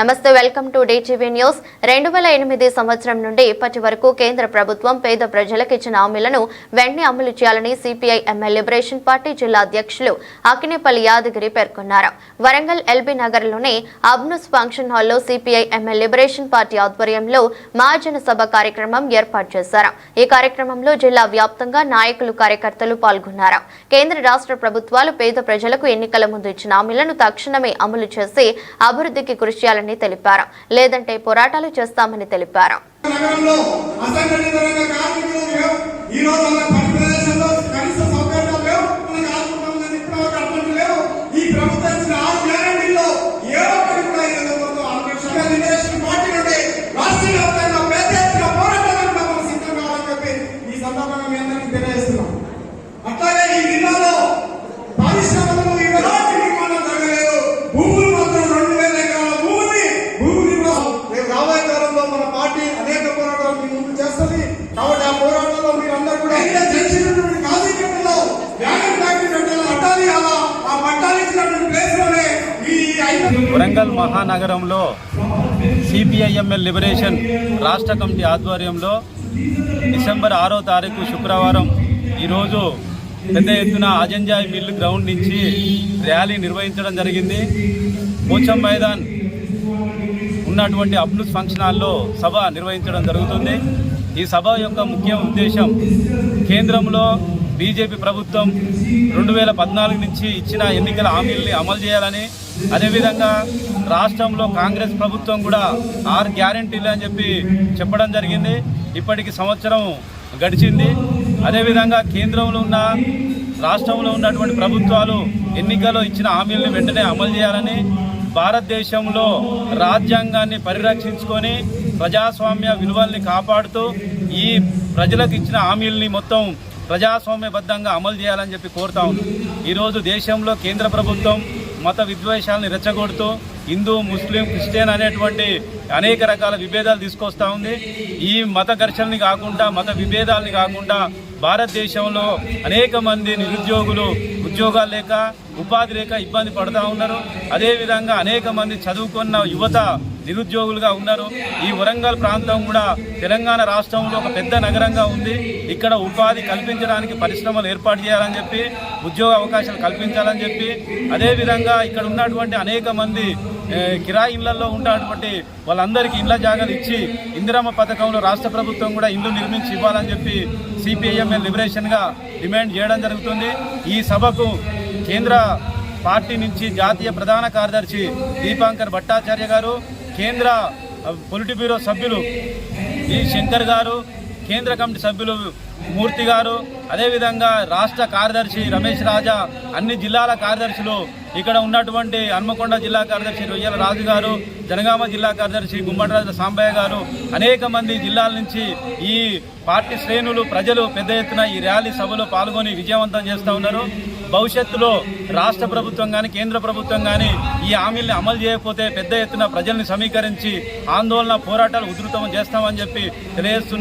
నమస్తే welcome to DTV news. రెండు వేల ఎనిమిది సంవత్సరం నుండి ఇప్పటి వరకు కేంద్ర ప్రభుత్వం పేద ప్రజలకు ఇచ్చిన హామీలను వెంటనే అమలు చేయాలని సిపిఐ ఎంఎల్ లిబరేషన్ పార్టీ జిల్లా అధ్యక్షులు అకినేపల్లి యాదగిరి పేర్కొన్నారు. వరంగల్ ఎల్బీ నగర్లోని అబ్నుస్ ఫంక్షన్ హాల్లో సిపిఐ ఎంఎల్ లిబరేషన్ పార్టీ ఆధ్వర్యంలో మహాజన సభ కార్యక్రమం ఏర్పాటు చేశారు. ఈ కార్యక్రమంలో జిల్లా వ్యాప్తంగా నాయకులు కార్యకర్తలు పాల్గొన్నారు. కేంద్ర రాష్ట్ర ప్రభుత్వాలు పేద ప్రజలకు ఎన్నికల ముందు ఇచ్చిన హామీలను తక్షణమే అమలు చేసి అభివృద్ధికి కృషి చేయాలని తెలిపారు. లేదంటే పోరాటాలు చేస్తామని తెలిపారు నగరంలో అసంఘటిత రంగ కార్మికులు లేవు ఈ రోజు మన పని ప్రదేశంలో కనీస సౌకర్యాలు లేవు మనకు ఆదుకుంటామని ఇప్పటివరకు అటువంటి లేవు ఈ ప్రభుత్వం ఇచ్చిన ఆరు గ్యారంటీల్లో ఏ ఒక్కటి కూడా ఈ నెలకొందో ఆంధ్రప్రదేశ్ లిబరేషన్ పార్టీ నుండి రాష్ట్ర వ్యాప్తంగా పెద్ద ఎత్తున పోరాటాలకు కూడా మనం సిద్ధం కావాలని చెప్పి ఈ సందర్భంగా మీ అందరికీ తెలియజేస్తున్నాం అట్లాగే ఈ జిల్లాలో పారిశ్రామికలు ఎలాంటి నిర్మాణం జరగలేదు భూములు మాత్రం రెండు వేల ఎకరాల భూమిని భూమి రేపు రాబోయే కాలంలో మన పార్టీ అనేక పోరాటాలు మీ ముందు చేస్తుంది. కాబట్టి ఆ పోరాటంలో మీరందరూ కూడా ఇంకా తెలిసినటువంటి కాజీపేటలో వ్యాగన్ ఫ్యాక్టరీ పెట్టాలి అట్టాలి అలా ఆ పట్టాలు ఇచ్చినటువంటి ప్లేస్లోనే ఈ వరంగల్ మహానగరంలో సిపిఐఎంఎల్ లిబరేషన్ రాష్ట్ర కమిటీ ఆధ్వర్యంలో డిసెంబర్ ఆరో తారీఖు శుక్రవారం ఈరోజు పెద్ద ఎత్తున అజంజాయ్ మిల్ గ్రౌండ్ నుంచి ర్యాలీ నిర్వహించడం జరిగింది. పోచం మైదాన్ ఉన్నటువంటి అబ్నుస్ ఫంక్షన్ హాల్లో సభ నిర్వహించడం జరుగుతుంది. ఈ సభ యొక్క ముఖ్య ఉద్దేశం కేంద్రంలో బీజేపీ ప్రభుత్వం రెండు వేల పద్నాలుగు నుంచి ఇచ్చిన ఎన్నికల హామీల్ని అమలు చేయాలని అదేవిధంగా రాష్ట్రంలో కాంగ్రెస్ ప్రభుత్వం కూడా ఆరు గ్యారంటీలు అని చెప్పి చెప్పడం జరిగింది. ఇప్పటికి సంవత్సరం గడిచింది. అదేవిధంగా కేంద్రంలో ఉన్న రాష్ట్రంలో ఉన్నటువంటి ప్రభుత్వాలు ఎన్నికల్లో ఇచ్చిన హామీలను వెంటనే అమలు చేయాలని భారతదేశంలో రాజ్యాంగాన్ని పరిరక్షించుకొని ప్రజాస్వామ్య విలువల్ని కాపాడుతూ ఈ ప్రజలకు ఇచ్చిన హామీల్ని మొత్తం ప్రజాస్వామ్యబద్ధంగా అమలు చేయాలని చెప్పి కోరుతా ఉన్నాం. ఈరోజు దేశంలో కేంద్ర ప్రభుత్వం మత విద్వేషాలను రెచ్చగొడుతూ హిందూ ముస్లిం క్రిస్టియన్ అనేటువంటి అనేక రకాల విభేదాలు తీసుకొస్తా ఉంది. ఈ మత ఘర్షణని కాకుండా మత విభేదాలని కాకుండా భారతదేశంలో అనేక మంది నిరుద్యోగులు ఉద్యోగాలు లేక ఉపాధి లేక ఇబ్బంది పడుతూ ఉన్నారు. అదేవిధంగా అనేక మంది చదువుకున్న యువత నిరుద్యోగులుగా ఉన్నారు. ఈ వరంగల్ ప్రాంతం కూడా తెలంగాణ రాష్ట్రంలో ఒక పెద్ద నగరంగా ఉంది. ఇక్కడ ఉపాధి కల్పించడానికి పరిశ్రమలు ఏర్పాటు చేయాలని చెప్పి ఉద్యోగ అవకాశాలు కల్పించాలని చెప్పి అదేవిధంగా ఇక్కడ ఉన్నటువంటి అనేక మంది కిరాయి ఇళ్ళలో ఉన్నటువంటి వాళ్ళందరికీ ఇళ్ళ జాగాలు ఇచ్చి ఇందిరమ్మ పథకంలో రాష్ట్ర ప్రభుత్వం కూడా ఇల్లు నిర్మించి ఇవ్వాలని చెప్పి సిపిఐఎంఎల్ లిబరేషన్గా డిమాండ్ చేయడం జరుగుతుంది. ఈ సభకు కేంద్ర పార్టీ నుంచి జాతీయ ప్రధాన కార్యదర్శి దీపాంకర్ భట్టాచార్య గారు కేంద్ర పొలిటి బ్యూరో సభ్యులు ఈ శంకర్ గారు కేంద్ర కమిటీ సభ్యులు మూర్తి గారు అదేవిధంగా రాష్ట్ర కార్యదర్శి రమేష్ రాజా అన్ని జిల్లాల కార్యదర్శులు ఇక్కడ ఉన్నటువంటి హన్మకొండ జిల్లా కార్యదర్శి రొయ్యల రాజు గారు జనగామ జిల్లా కార్యదర్శి గుమ్మడిరాజు సాంబయ్య గారు అనేక మంది జిల్లాల నుంచి ఈ పార్టీ శ్రేణులు ప్రజలు పెద్ద ఎత్తున ఈ ర్యాలీ సభలో పాల్గొని విజయవంతం చేస్తూ ఉన్నారు. భవిష్యత్తులో రాష్ట్ర ప్రభుత్వం కానీ కేంద్ర ప్రభుత్వం కానీ ఈ హామీల్ని అమలు చేయకపోతే పెద్ద ఎత్తున ప్రజల్ని సమీకరించి ఆందోళన పోరాటాలు ఉధృతం చేస్తామని చెప్పి తెలియజేస్తున్నారు